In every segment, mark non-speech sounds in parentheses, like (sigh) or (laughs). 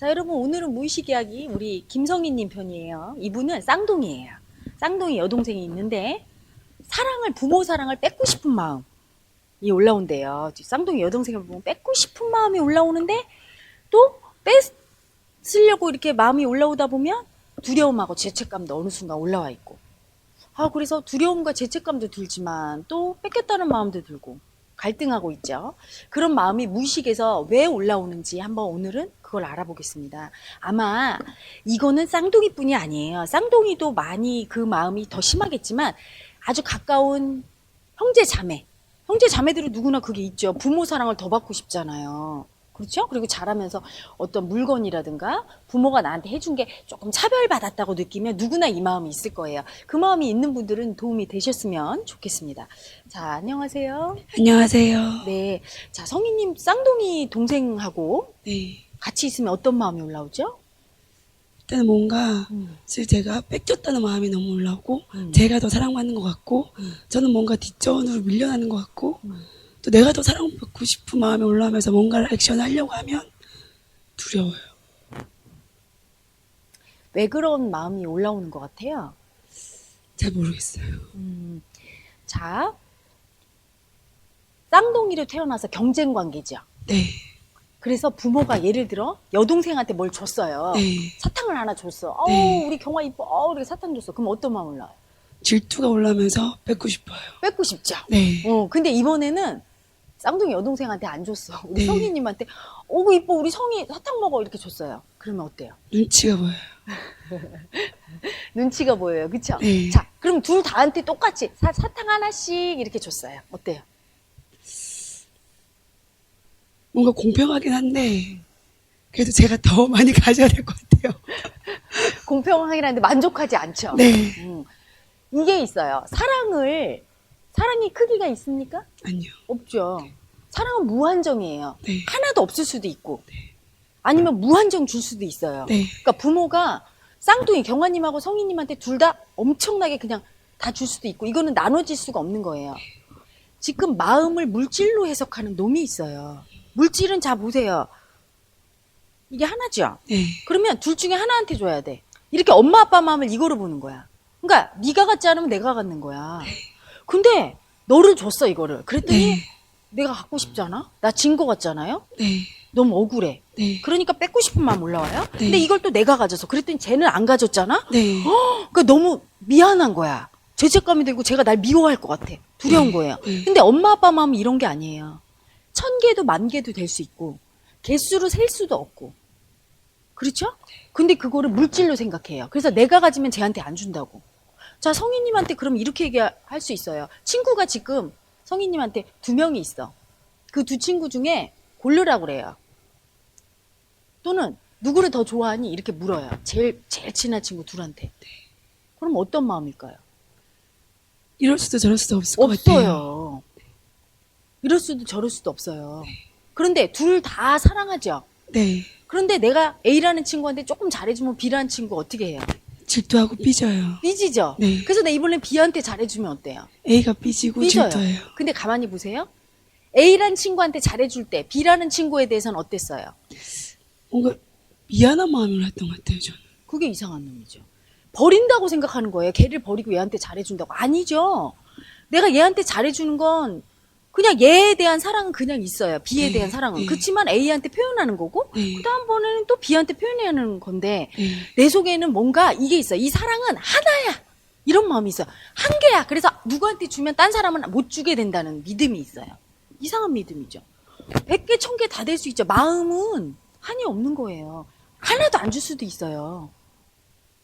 자, 여러분 오늘은 무의식 이야기 우리 김성희님 편이에요. 이분은 쌍둥이에요. 쌍둥이 여동생이 있는데 사랑을 부모 사랑을 뺏고 싶은 마음이 올라온대요. 쌍둥이 여동생을 보면 뺏고 싶은 마음이 올라오는데 또 뺏으려고 이렇게 마음이 올라오다 보면 두려움하고 죄책감도 어느 순간 올라와 있고. 아, 그래서 두려움과 죄책감도 들지만 또 뺏겼다는 마음도 들고 갈등하고 있죠. 그런 마음이 무의식에서 왜 올라오는지 한번 오늘은 그걸 알아보겠습니다. 아마 이거는 쌍둥이뿐이 아니에요. 쌍둥이도 많이 그 마음이 더 심하겠지만 아주 가까운 형제 자매, 형제 자매들은 누구나 그게 있죠. 부모 사랑을 더 받고 싶잖아요. 그렇죠? 그리고 자라면서 어떤 물건이라든가 부모가 나한테 해준 게 조금 차별받았다고 느끼면 누구나 이 마음이 있을 거예요. 그 마음이 있는 분들은 도움이 되셨으면 좋겠습니다. 자, 안녕하세요. 안녕하세요. 네. 자, 성희님 쌍둥이 동생하고 네. 같이 있으면 어떤 마음이 올라오죠? 일단 뭔가 음. 사실 제가 뺏겼다는 마음이 너무 올라오고 음. 제가 더 사랑받는 것 같고 음. 저는 뭔가 뒷전으로 밀려나는 것 같고 음. 또 내가 더 사랑받고 싶은 마음이 올라오면서 뭔가를 액션하려고 하면 두려워요. 왜 그런 마음이 올라오는 것 같아요? 잘 모르겠어요. 음, 자, 쌍둥이로 태어나서 경쟁 관계죠. 네. 그래서 부모가 예를 들어 여동생한테 뭘 줬어요. 네. 사탕을 하나 줬어. 어우, 네. 우리 경아 이뻐. 어우, 이렇게 사탕 줬어. 그럼 어떤 마음 올라와요? 질투가 올라오면서 뺏고 싶어요. 뺏고 싶죠. 네. 어, 근데 이번에는 쌍둥이 여동생한테 안 줬어. 우리 네. 성희님한테, 어우, 이뻐. 우리 성희 사탕 먹어. 이렇게 줬어요. 그러면 어때요? 눈치가 보여요. (laughs) 눈치가 보여요. 그쵸? 네. 자, 그럼 둘 다한테 똑같이 사, 사탕 하나씩 이렇게 줬어요. 어때요? 뭔가 공평하긴 한데 그래도 제가 더 (laughs) 많이 가져야 될 것 같아요. (laughs) 공평하긴 한데 만족하지 않죠? 네. 음. 이게 있어요. 사랑을, 사랑이 크기가 있습니까? 아니요. 없죠. 사랑은 무한정이에요. 네. 하나도 없을 수도 있고, 아니면 무한정 줄 수도 있어요. 네. 그러니까 부모가 쌍둥이 경화님하고 성희님한테 둘 다 엄청나게 그냥 다 줄 수도 있고, 이거는 나눠질 수가 없는 거예요. 지금 마음을 물질로 해석하는 놈이 있어요. 물질은 자 보세요. 이게 하나죠. 네. 그러면 둘 중에 하나한테 줘야 돼. 이렇게 엄마 아빠 마음을 이거로 보는 거야. 그러니까 네가 갖지 않으면 내가 갖는 거야. 근데 너를 줬어 이거를. 그랬더니 네. 내가 갖고 싶잖아. 나 진 거 같잖아요. 네. 너무 억울해. 네. 그러니까 뺏고 싶은 마음 올라와요. 네. 근데 이걸 또 내가 가져서 그랬더니 쟤는 안 가졌잖아. 네. 그러니까 너무 미안한 거야. 죄책감이 들고 제가 날 미워할 것 같아. 두려운 네. 거예요. 네. 근데 엄마 아빠 마음은 이런 게 아니에요. 천 개도 만 개도 될 수 있고 개수로 셀 수도 없고 그렇죠? 근데 그거를 물질로 생각해요. 그래서 내가 가지면 쟤한테 안 준다고. 자 성희님한테 그럼 이렇게 얘기할 수 있어요. 친구가 지금 성희님한테 두 명이 있어. 그 두 친구 중에 고르라고 그래요. 또는 누구를 더 좋아하니 이렇게 물어요. 제일 제일 친한 친구 둘한테. 그럼 어떤 마음일까요? 이럴 수도 저럴 수도 없을 것 같아요. 없어요. 이럴 수도 저럴 수도 없어요. 그런데 둘 다 사랑하죠. 네. 그런데 내가 A라는 친구한테 조금 잘해주면 B라는 친구 어떻게 해요? 질투하고 삐져요. 삐지죠. 네. 그래서 내 이번에 B한테 잘해주면 어때요? A가 삐지고 삐져요. 질투해요. 근데 가만히 보세요. A라는 친구한테 잘해줄 때 B라는 친구에 대해서는 어땠어요? 뭔가 미안한 마음이 올랐던 것 같아요, 저는. 그게 이상한 놈이죠. 버린다고 생각하는 거예요. 걔를 버리고 얘한테 잘해준다고. 아니죠. 내가 얘한테 잘해주는 건 그냥 얘에 대한 사랑은 그냥 있어요. B에 네, 대한 사랑은. 네. 그렇지만 A한테 표현하는 거고, 네. 그 다음번에는 또 B한테 표현해야 하는 건데, 네. 내 속에는 뭔가 이게 있어. 이 사랑은 하나야. 이런 마음이 있어. 한 개야. 그래서 누구한테 주면 딴 사람은 못 주게 된다는 믿음이 있어요. 이상한 믿음이죠. 100개, 1000개 다 될 수 있죠. 마음은 한이 없는 거예요. 하나도 안 줄 수도 있어요.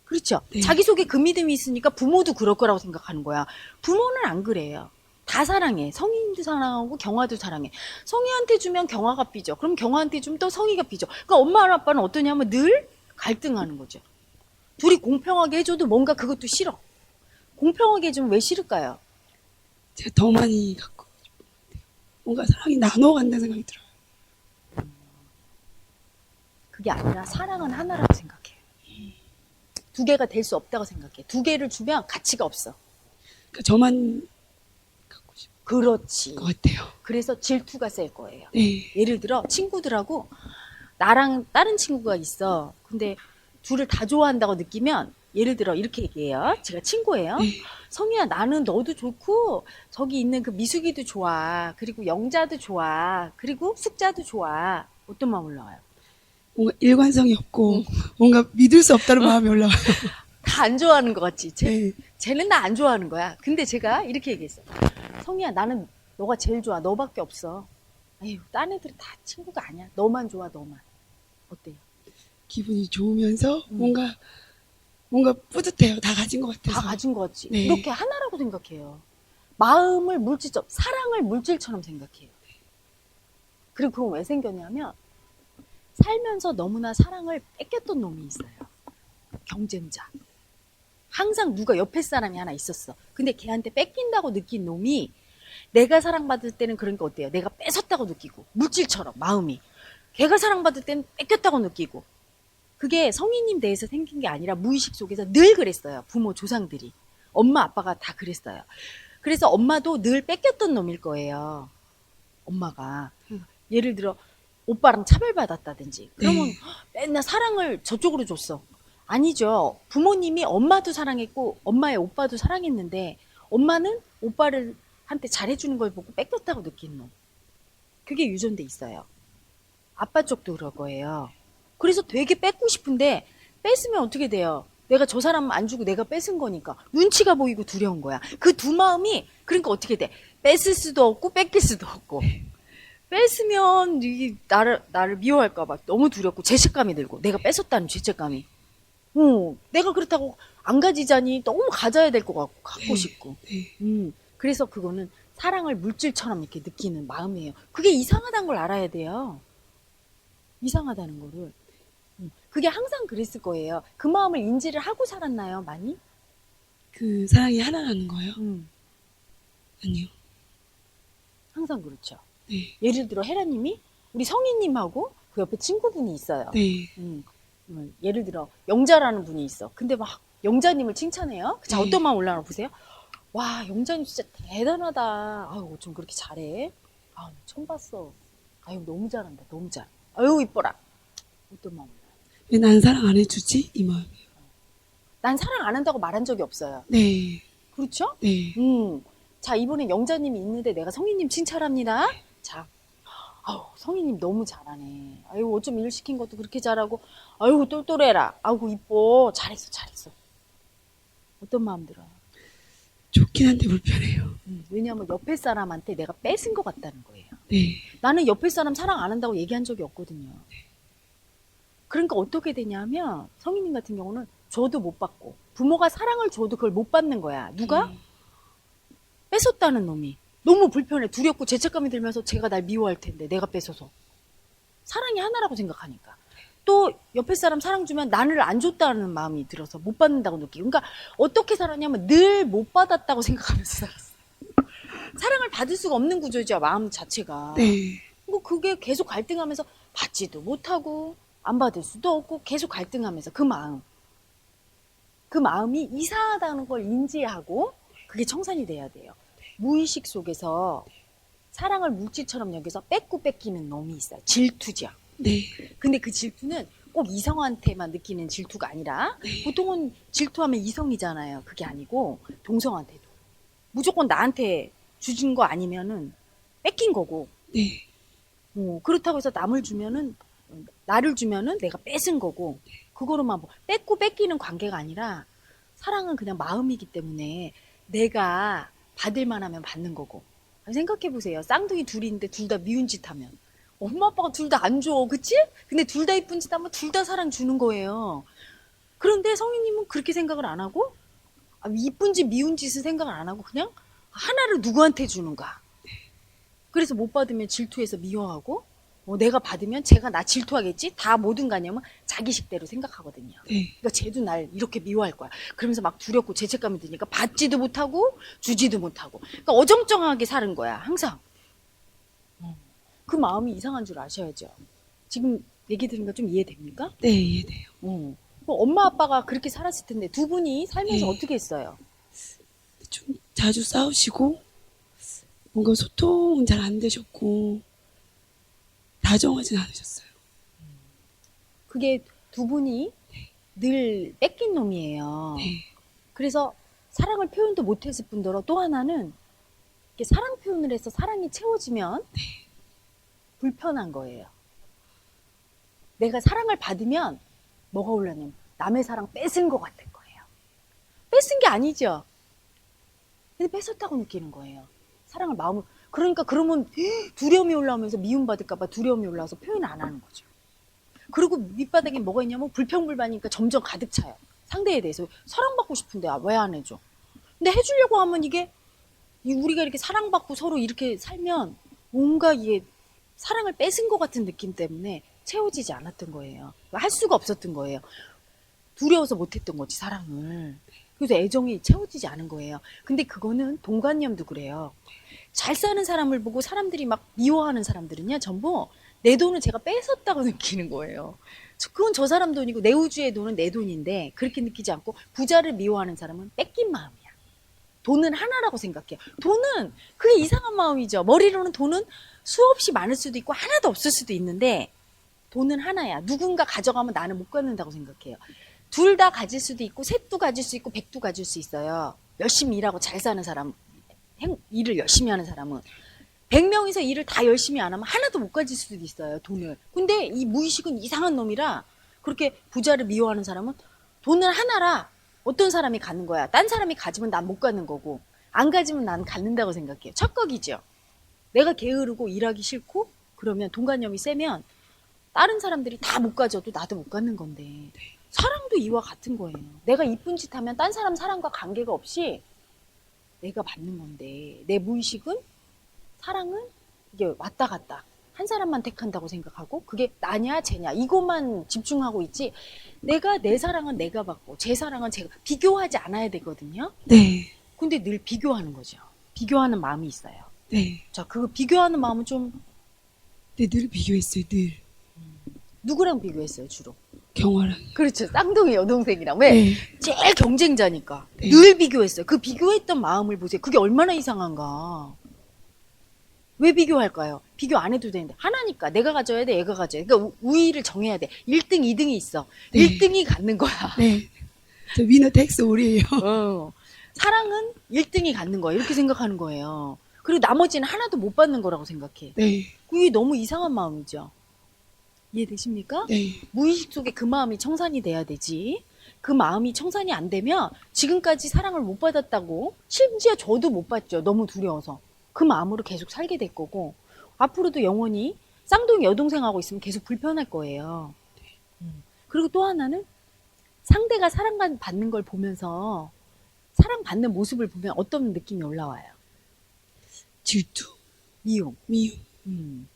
그렇죠. 네. 자기 속에 그 믿음이 있으니까 부모도 그럴 거라고 생각하는 거야. 부모는 안 그래요. 다 사랑해. 성인도 사랑하고 경화도 사랑해. 성희한테 주면 경화가 삐져. 그럼 경화한테 주면 또 성희가 삐져. 그러니까 엄마 아빠는 어떠냐면 늘 갈등하는 거죠. 둘이 공평하게 해줘도 뭔가 그것도 싫어. 공평하게 해주면 왜 싫을까요? 제가 더 많이 갖고 싶은 것 같아요. 뭔가 사랑이 나눠간다는 생각이 들어요. 그게 아니라 사랑은 하나라고 생각해. 두 개가 될 수 없다고 생각해. 두 개를 주면 가치가 없어. 그러니까 저만 그렇지. 것 같아요. 그래서 질투가 셀 거예요. 네. 예를 들어 친구들하고 나랑 다른 친구가 있어. 근데 둘을 다 좋아한다고 느끼면 예를 들어 이렇게 얘기해요. 제가 친구예요. 네. 성희야 나는 너도 좋고 저기 있는 그 미숙이도 좋아. 그리고 영자도 좋아. 그리고 숙자도 좋아. 어떤 마음 올라와요? 뭔가 일관성이 없고 뭔가 믿을 수 없다는 마음이 올라와요. (laughs) 다 안 좋아하는 것 같지? 쟤, 네. 쟤는 나 안 좋아하는 거야. 근데 제가 이렇게 얘기했어. 성희야, 나는 너가 제일 좋아. 너밖에 없어. 아유, 딴 애들은 다 친구가 아니야. 너만 좋아, 너만. 어때요? 기분이 좋으면서 음. 뭔가 뭔가 뿌듯해요. 다 가진 것 같아서. 다 가진 것 같지? 네. 이렇게 하나라고 생각해요. 마음을 물질적, 사랑을 물질처럼 생각해요. 그리고 그건 왜 생겼냐면, 살면서 너무나 사랑을 뺏겼던 놈이 있어요. 경쟁자. 항상 누가 옆에 사람이 하나 있었어. 근데 걔한테 뺏긴다고 느낀 놈이 내가 사랑받을 때는 그런 게 어때요? 내가 뺏었다고 느끼고 물질처럼 마음이 걔가 사랑받을 때는 뺏겼다고 느끼고 그게 성인님 대해서 생긴 게 아니라 무의식 속에서 늘 그랬어요. 부모 조상들이 엄마 아빠가 다 그랬어요. 그래서 엄마도 늘 뺏겼던 놈일 거예요. 엄마가 예를 들어 오빠랑 차별받았다든지 그러면 네. 맨날 사랑을 저쪽으로 줬어. 아니죠. 부모님이 엄마도 사랑했고 엄마의 오빠도 사랑했는데 엄마는 오빠를 한테 잘해주는 걸 보고 뺏겼다고 느낀 놈. 그게 유전돼 있어요. 아빠 쪽도 그럴 거예요. 그래서 되게 뺏고 싶은데 뺏으면 어떻게 돼요? 내가 저 사람 안 주고 내가 뺏은 거니까 눈치가 보이고 두려운 거야. 그 두 마음이 그러니까 어떻게 돼? 뺏을 수도 없고 뺏길 수도 없고. 뺏으면 이 나를 나를 미워할까 봐 너무 두렵고 죄책감이 들고 내가 뺏었다는 죄책감이. 어, 내가 그렇다고 안 가지자니 너무 가져야 될 것 같고 갖고 네. 싶고. 네. 음, 그래서 그거는 사랑을 물질처럼 이렇게 느끼는 마음이에요. 그게 이상하다는 걸 알아야 돼요. 이상하다는 거를. 음, 그게 항상 그랬을 거예요. 그 마음을 인지를 하고 살았나요, 많이? 그 사랑이 하나라는 거예요? 음, 아니요. 항상 그렇죠. 네. 예를 들어 헤라님이 우리 성희님하고 그 옆에 친구분이 있어요. 네. 음, 음, 예를 들어 영자라는 분이 있어. 근데 막 영자님을 칭찬해요. 자 네. 어떤 마음 올라나 보세요. 와 영자님 진짜 대단하다. 아유 어쩜 그렇게 잘해. 아 처음 봤어. 아유 너무 잘한다. 너무 잘. 아유 이뻐라. 어떤 마음 올라? 왜난 사랑 안 해주지? 이 마음이에요. 난 사랑 안 한다고 말한 적이 없어요. 네. 그렇죠? 네. 음. 자 이번에 영자님이 있는데 내가 성희님 칭찬합니다. 자. 아우 성희님 너무 잘하네. 아유 어쩜 일 시킨 것도 그렇게 잘하고. 아유 똘똘해라. 아우 이뻐. 잘했어 잘했어. 어떤 마음 들어요? 좋긴 한데 불편해요. 음, 왜냐하면 옆에 사람한테 내가 뺏은 것 같다는 거예요. 네. 나는 옆에 사람 사랑 안 한다고 얘기한 적이 없거든요. 그러니까 어떻게 되냐면 성인님 같은 경우는 줘도 못 받고 부모가 사랑을 줘도 그걸 못 받는 거야. 누가? 음, 뺏었다는 놈이. 너무 불편해. 두렵고 죄책감이 들면서 제가 날 미워할 텐데 내가 뺏어서. 사랑이 하나라고 생각하니까. 또 옆에 사람 사랑 주면 나를 안 줬다는 마음이 들어서 못 받는다고 느끼고. 그러니까 어떻게 살았냐면 늘 못 받았다고 (laughs) 생각하면서 살았어. 사랑을 받을 수가 없는 구조죠. 마음 자체가. 네. 뭐 그게 계속 갈등하면서 받지도 못하고 안 받을 수도 없고 계속 갈등하면서 그 마음 그 마음이 이상하다는 걸 인지하고 그게 청산이 돼야 돼요 무의식 속에서 사랑을 물질처럼 여기서 뺏고 뺏기는 놈이 있어요 질투죠 네. 근데 그 질투는 꼭 이성한테만 느끼는 질투가 아니라 네. 보통은 질투하면 이성이잖아요. 그게 아니고 동성한테도. 무조건 나한테 주진 거 아니면은 뺏긴 거고. 네. 어, 그렇다고 해서 남을 주면은 나를 주면은 내가 뺏은 거고. 그거로만 뭐 뺏고 뺏기는 관계가 아니라 사랑은 그냥 마음이기 때문에 내가 받을 만하면 받는 거고. 생각해 보세요. 쌍둥이 둘이 있는데 둘 다 미운 짓 하면 엄마 아빠가 둘 다 안 줘 그치? 근데 둘 다 이쁜 짓 하면 둘 다 사랑 주는 거예요 그런데 성희님은 그렇게 생각을 안 하고 아, 이쁜 짓 미운 짓을 생각을 안 하고 그냥 하나를 누구한테 주는가 그래서 못 받으면 질투해서 미워하고 어, 내가 받으면 제가 나 질투하겠지? 다 모든 가념은 자기식대로 생각하거든요. 네. 그러니까 쟤도 날 이렇게 미워할 거야. 그러면서 막 두렵고 죄책감이 드니까 받지도 못하고 주지도 못하고. 그러니까 어정쩡하게 사는 거야, 항상. 어. 그 마음이 이상한 줄 아셔야죠. 지금 얘기 들으니까 좀 이해됩니까? 네. 이해돼요. 어. 그럼 엄마 아빠가 그렇게 살았을 텐데 두 분이 살면서 네. 어떻게 했어요? 좀 자주 싸우시고 뭔가 소통은 잘 안 되셨고 다정하진 않으셨어요. 그게 두 분이 늘 뺏긴 놈이에요. 네. 그래서 사랑을 표현도 못했을 뿐더러 또 하나는 이렇게 사랑 표현을 해서 사랑이 채워지면 불편한 거예요. 내가 사랑을 받으면 뭐가 올라냐면 남의 사랑 뺏은 것 같은 거예요. 뺏은 게 아니죠. 근데 뺏었다고 느끼는 거예요. 사랑을 마음을 그러니까 그러면 두려움이 올라오면서 미움받을까봐 두려움이 올라와서 표현 안 하는 거죠. 그리고 밑바닥에 뭐가 있냐면 불평불만이니까 점점 가득 차요. 상대에 대해서 사랑받고 싶은데 아, 왜안 해줘? 근데 해주려고 하면 이게 이 우리가 이렇게 사랑받고 서로 이렇게 살면 뭔가 이게 사랑을 뺏은 것 같은 느낌 때문에 채워지지 않았던 거예요. 할 수가 없었던 거예요. 두려워서 못했던 거지 사랑을. 그래서 애정이 채워지지 않은 거예요. 근데 그거는 동관념도 그래요. 잘 사는 사람을 보고 사람들이 막 미워하는 사람들은요, 전부 내 돈을 제가 뺏었다고 (laughs) 느끼는 거예요. 저- 그건 저 사람 돈이고 내 우주의 돈은 내 돈인데 그렇게 느끼지 않고 부자를 미워하는 사람은 뺏긴 마음이야. 돈은 하나라고 생각해요. 돈은 그게 이상한 마음이죠. 머리로는 돈은 수없이 많을 수도 있고 하나도 없을 수도 있는데 돈은 하나야. 누군가 가져가면 나는 못 갖는다고 생각해요. 둘 다 가질 수도 있고 셋도 가질 수 있고 백도 가질 수 있어요. 열심히 일하고 잘 사는 사람, 행- 일을 열심히 하는 사람은 100명이서 일을 다 열심히 안 하면 하나도 못 가질 수도 있어요, 돈을. 근데 이 무의식은 이상한 놈이라 그렇게 부자를 미워하는 사람은 돈은 하나라 어떤 사람이 갖는 거야. 딴 사람이 가지면 난못 갖는 거고 안 가지면 난 갖는다고 생각해요. 착각이죠. 내가 게으르고 일하기 싫고 그러면 동관념이 세면 다른 사람들이 다 못 가져도 나도 못 갖는 건데 사랑도 이와 같은 거예요. 내가 이쁜 짓 하면 딴 사람 사랑과 관계가 없이 내가 받는 건데 내 무의식은 사랑은 이게 왔다 갔다 한 사람만 택한다고 생각하고 그게 나냐 쟤냐 이것만 집중하고 있지 내가 내 사랑은 내가 받고 제 사랑은 제가 비교하지 않아야 되거든요. 네. 근데 늘 비교하는 거죠. 비교하는 마음이 있어요. 네. 자, 그 비교하는 마음은 좀 네, 늘 비교했어요, 늘. 누구랑 비교했어요, 주로? 경화랑. 그렇죠. 쌍둥이 여동생이랑. 왜? 네. 제일 경쟁자니까. 네. 늘 비교했어요. 그 비교했던 마음을 보세요. 그게 얼마나 이상한가. 왜 비교할까요? 비교 안 해도 되는데. 하나니까. 내가 가져야 돼, 얘가 가져야 돼. 그러니까 우- 우위를 정해야 돼. 1등, 2등이 있어. 네. 1등이 갖는 거야. 네. 저 위너 텍스 올이에요. (laughs) 어. 사랑은 1등이 갖는 거야. 이렇게 생각하는 거예요. 그리고 나머지는 하나도 못 받는 거라고 생각해. 네. 그게 너무 이상한 마음이죠. 이해되십니까? 네. 무의식 속에 그 마음이 청산이 돼야 되지. 그 마음이 청산이 안 되면 지금까지 사랑을 못 받았다고 심지어 저도 못 받죠. 너무 두려워서. 그 마음으로 계속 살게 될 거고 앞으로도 영원히 쌍둥이 여동생하고 있으면 계속 불편할 거예요. 음. 그리고 또 하나는 상대가 사랑받는 걸 보면서 사랑받는 모습을 보면 어떤 느낌이 올라와요? 질투, 미움. 미움. 음.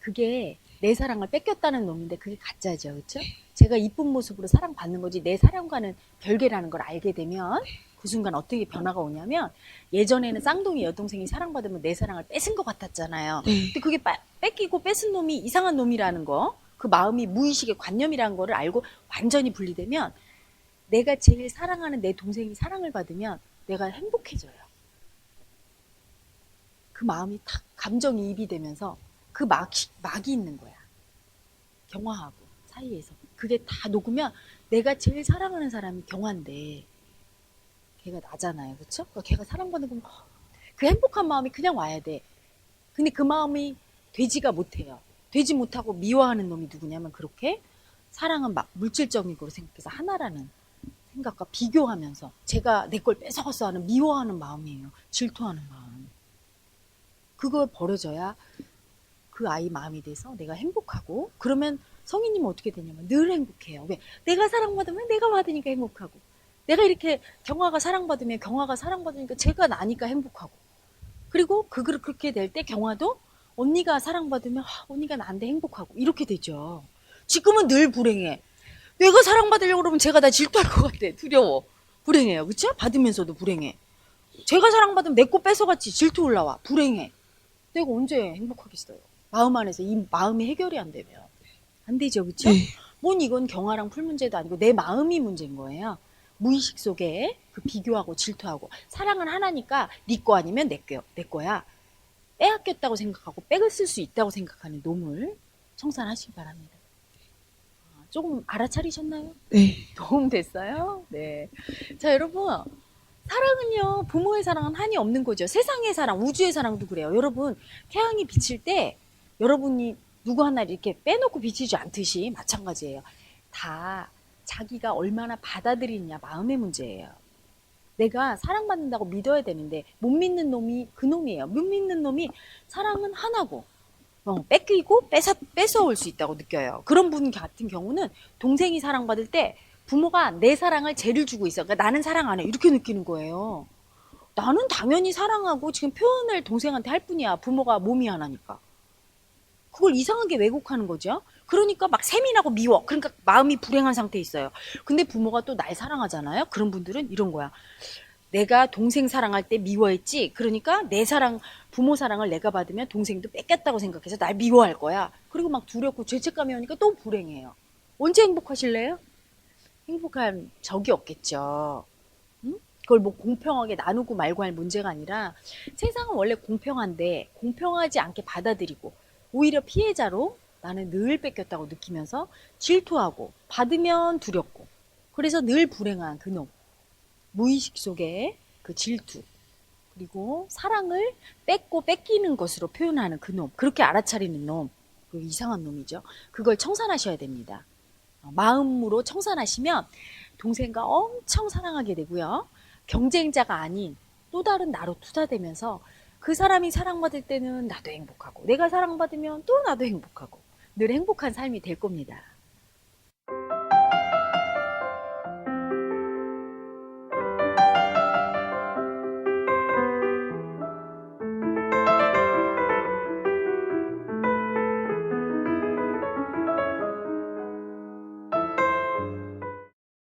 그게 내 사랑을 뺏겼다는 놈인데 그게 가짜죠. 그렇죠? 제가 이쁜 모습으로 사랑받는 거지 내 사랑과는 별개라는 걸 알게 되면 그 순간 어떻게 변화가 오냐면 예전에는 쌍둥이 여동생이 사랑받으면 내 사랑을 뺏은 것 같았잖아요. 네. 근데 그게 빠- 뺏기고 뺏은 놈이 이상한 놈이라는 거, 그 마음이 무의식의 관념이라는 거를 알고 완전히 분리되면 내가 제일 사랑하는 내 동생이 사랑을 받으면 내가 행복해져요. 그 마음이 탁 감정이입이 되면서 그 막이, 막이 있는 거야. 경화하고 사이에서. 그게 다 녹으면 내가 제일 사랑하는 사람이 경화인데 걔가 나잖아요. 그쵸? 그러니까 걔가 사랑받는 거면 그 행복한 마음이 그냥 와야 돼. 근데 그 마음이 되지가 못해요. 되지 못하고 미워하는 놈이 누구냐면 그렇게 사랑은 막 물질적인 거로 생각해서 하나라는 생각과 비교하면서 제가 내 걸 뺏어갔어 하는 미워하는 마음이에요. 질투하는 마음. 그걸 버려져야 그 아이 마음이 돼서 내가 행복하고 그러면 성인님은 어떻게 되냐면 늘 행복해요. 왜? 내가 사랑받으면 내가 받으니까 행복하고 내가 이렇게 경화가 사랑받으면 경화가 사랑받으니까 제가 나니까 행복하고 그리고 그 그렇게 될 때 경화도 언니가 사랑받으면 아, 언니가 나한테 행복하고 이렇게 되죠. 지금은 늘 불행해. 내가 사랑받으려고 그러면 제가 다 질투할 것 같아. 두려워. 불행해요. 그쵸? 받으면서도 불행해. 제가 사랑받으면 내 거 뺏어갔지. 질투 올라와. 불행해. 내가 언제 행복하겠어요? 마음 안에서 이 마음이 해결이 안 되면. 안 되죠. 그쵸? 네. 뭔 이건 경화랑 풀 문제도 아니고 내 마음이 문제인 거예요. 무의식 속에 그 비교하고 질투하고 사랑은 하나니까 네 거 아니면 내, 거, 내 거야. 빼앗겼다고 생각하고 백을 쓸 수 있다고 생각하는 놈을 청산하시기 바랍니다. 조금 알아차리셨나요? 네. (laughs) 도움 됐어요? 네. 자, 여러분. 사랑은요, 부모의 사랑은 한이 없는 거죠. 세상의 사랑, 우주의 사랑도 그래요. 여러분, 태양이 비칠 때 여러분이 누구 하나 이렇게 빼놓고 비치지 않듯이 마찬가지예요. 다 자기가 얼마나 받아들이냐 마음의 문제예요. 내가 사랑받는다고 믿어야 되는데 못 믿는 놈이 그 놈이에요. 못 믿는 놈이 사랑은 하나고 어, 뺏기고 뺏어 뺏어올 수 있다고 느껴요. 그런 분 같은 경우는 동생이 사랑받을 때 부모가 내 사랑을 죄를 주고 있어. 그러니까 나는 사랑 안 해. 이렇게 느끼는 거예요. 나는 당연히 사랑하고 지금 표현을 동생한테 할 뿐이야. 부모가 몸이 하나니까. 그걸 이상하게 왜곡하는 거죠. 그러니까 막 세민하고 미워. 그러니까 마음이 불행한 상태에 있어요. 근데 부모가 또 날 사랑하잖아요. 그런 분들은 이런 거야. 내가 동생 사랑할 때 미워했지. 그러니까 내 사랑, 부모 사랑을 내가 받으면 동생도 뺏겼다고 생각해서 날 미워할 거야. 그리고 막 두렵고 죄책감이 오니까 또 불행해요. 언제 행복하실래요? 행복한 적이 없겠죠. 응? 그걸 뭐 공평하게 나누고 말고 할 문제가 아니라 세상은 원래 공평한데 공평하지 않게 받아들이고 오히려 피해자로 나는 늘 뺏겼다고 느끼면서 질투하고 받으면 두렵고 그래서 늘 불행한 그놈 무의식 속에 그 질투 그리고 사랑을 뺏고 뺏기는 것으로 표현하는 그놈 그렇게 알아차리는 놈 그 이상한 놈이죠. 그걸 청산하셔야 됩니다. 어, 마음으로 청산하시면 동생과 엄청 사랑하게 되고요. 경쟁자가 아닌 또 다른 나로 투자되면서 그 사람이 사랑받을 때는 나도 행복하고 내가 사랑받으면 또 나도 행복하고 늘 행복한 삶이 될 겁니다.